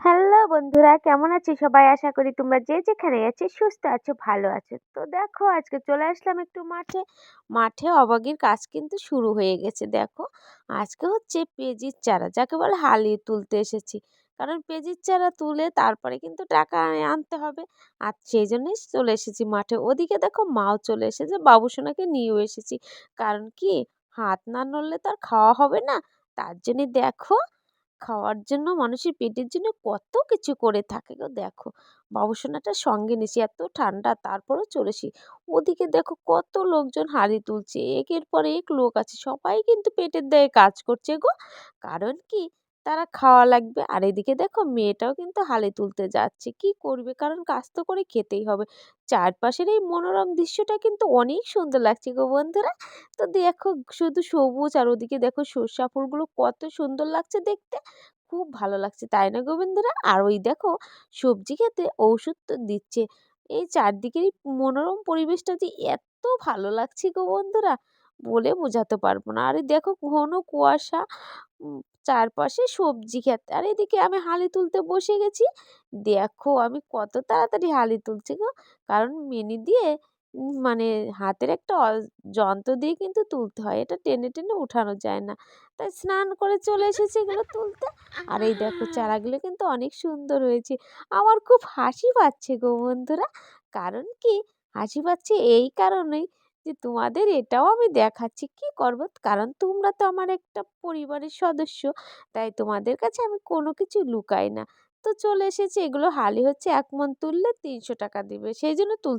Hello বন্ধুরা, কেমন আছো সবাই? আশা করি তোমরা যে যেখানে আছো সুস্থ আছো, ভালো আছো। তো দেখো, আজকে চলে আসলাম একটু মাঠে। মাঠে অবাগির কাজ কিন্তু শুরু হয়ে গেছে, দেখো। আজকে হচ্ছে পেঁজির চারা, যাকে বলে হালিয়ে তুলতে এসেছি। কারণ পেঁজির চারা তুলে তারপরে কিন্তু টাকা আনতে হবে। আর সেই জন্যই চলে এসেছি মাঠে। ওদিকে দেখো, মাও চলে এসেছে, বাবুসোনাকে নিয়েও এসেছি। কারণ কি, হাত না নড়লে তো আর খাওয়া হবে না। তার জন্যে দেখো, খাওয়ার জন্য মানুষের পেটের জন্য কত কিছু করে থাকে গো দেখো। বাবুসোনাটা সঙ্গে নিছি, এত ঠান্ডা, তারপরও চলেছি। ওদিকে দেখো কত লোকজন হাড়ি তুলছে, একের পর এক লোক আছে, সবাই কিন্তু পেটের দায়ে কাজ করছে গো। কারণ কি? তারা খাওয়া লাগবে। আর এদিকে দেখো মেয়েটাও কিন্তু হালে তুলতে যাচ্ছে। কি করবে? কারণ কাজ তো করে খেতেই হবে। চারপাশের এই মনোরম দৃশ্যটা কিন্তু অনেক সুন্দর লাগছে গো বন্ধুরা। তো দেখো শুধু সবুজ আর ওদিকে দেখো সর্ষা ফুলগুলো কত সুন্দর লাগছে দেখতে। খুব ভালো লাগছে, তাই না গো বন্ধুরা? আর ওই দেখো সবজি খেতে ঔষধ তো দিচ্ছে। এই চারদিকের মনোরম পরিবেশটা যে এত ভালো লাগছে গো বন্ধুরা! বলে বোঝাতে পারব না। আরে দেখো ঘন কুয়াশা চারপাশে সবজি ক্ষেত আর এদিকে আমি হালি তুলতে বসে গেছি। দেখো আমি কত তাড়াতাড়ি হালি তুলছি গো। কারণ মিনি দিয়ে মানে হাতের একটা যন্ত্র দিয়ে কিন্তু তুলতে হয়। এটা টেনে টেনে উঠানো যায় না। তাই স্নান করে চলে এসেছি এগুলো তুলতে। আর এই দেখো চারাগুলো কিন্তু অনেক সুন্দর হয়েছে। আমার খুব হাসি পাচ্ছে গো বন্ধুরা। কারণ কি? হাসি পাচ্ছে এই কারণেই যে তোমাদের এটাও আমি দেখাচ্ছি। কি করব? কারণ তোমরা তো আমার একটা পরিবারের সদস্য, তাই তোমাদের কাছে আমি কোনো কিছু লুকাই না। তো চলে এসেছে, এগুলো হালি হচ্ছে এক মন তুললে তিনশো টাকা দিবে। সেই জন্য তুলতে